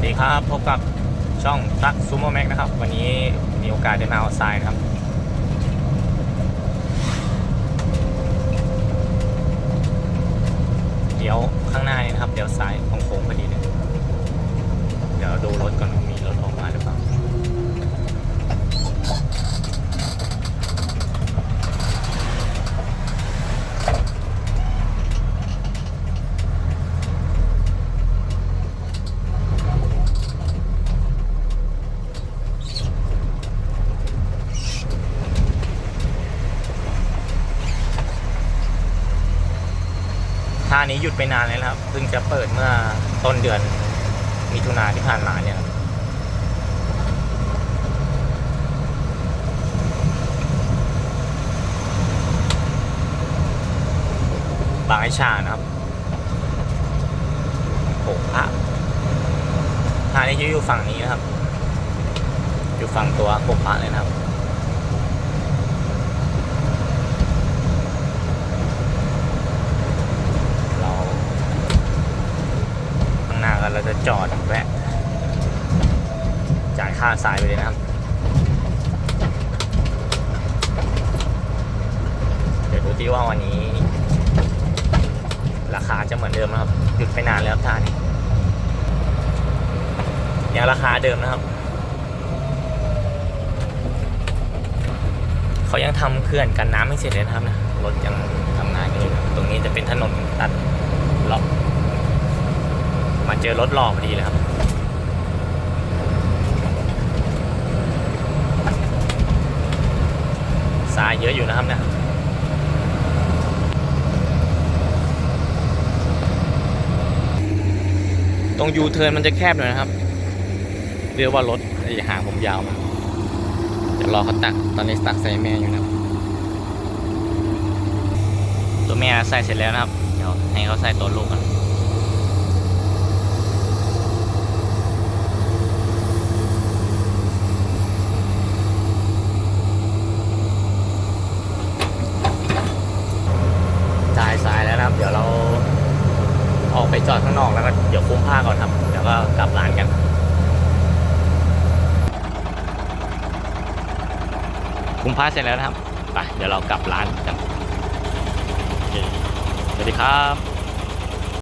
วัสดีครับ พบกับช่องทักซูโมแม็กนะครับ วันนี้มีโอกาสได้มาเอาทรายนะครับ เดี๋ยวข้างหน้านี่นะครับ เดี๋ยวซ้ายโค้งๆพอดีเลยเดี๋ยวดูรถก่อนว่ามีรถออกมาหรือเปล่า ท่านี้หยุดไปนานแล้วครับเพิ่งจะเปิดเมื่อต้นเดือนมิถุนาที่ผ่านมาเนี่ยบางไอชานะครับโอ้พระท่านี้อยู่ฝั่งนี้นะครับ อยู่ฝั่งตัวโกพระเลยนะครับ เราข้างหน้ากัน เราจะจอดแวะจ่ายค่าทรายไปเลยนะครับ เดี๋ยวดูที่ว่าวันนี้ ราคาจะเหมือนเดิมนะครับ หยุดไปนานแล้วท่านี้ยังราคาเดิมนะครับ เขายังทำเขื่อนกันน้ำไม่เสร็จเลยนะครับนะรถยังทำงานอยู่ตรงนี้จะเป็นถนนตัด เจอรถหล่อพอดีเลยครับ สายเยอะอยู่นะครับเนี่ยตรงยูเทิร์นมันจะแคบหน่อยนะครับ เรียกว่ารถไอ้หางผมยาวมาเดี๋ยวรอเขาตัก ตอนนี้ตักใส่แม่อยู่นะตัวแม่ใส่เสร็จแล้วนะครับ เดี๋ยวให้เขาใส่ตัวลูกกันจ่ายสายแล้วนะครับ เดี๋ยวเราออกไป จอดข้างนอกแล้วก็เดี๋ยวคุ้มผ้าก่อนครับเดี๋ยวก็กลับร้านกันคุ้มผ้าเสร็จแล้วนะครับไปเดี๋ยวเรากลับร้านกันสวัสดีครับ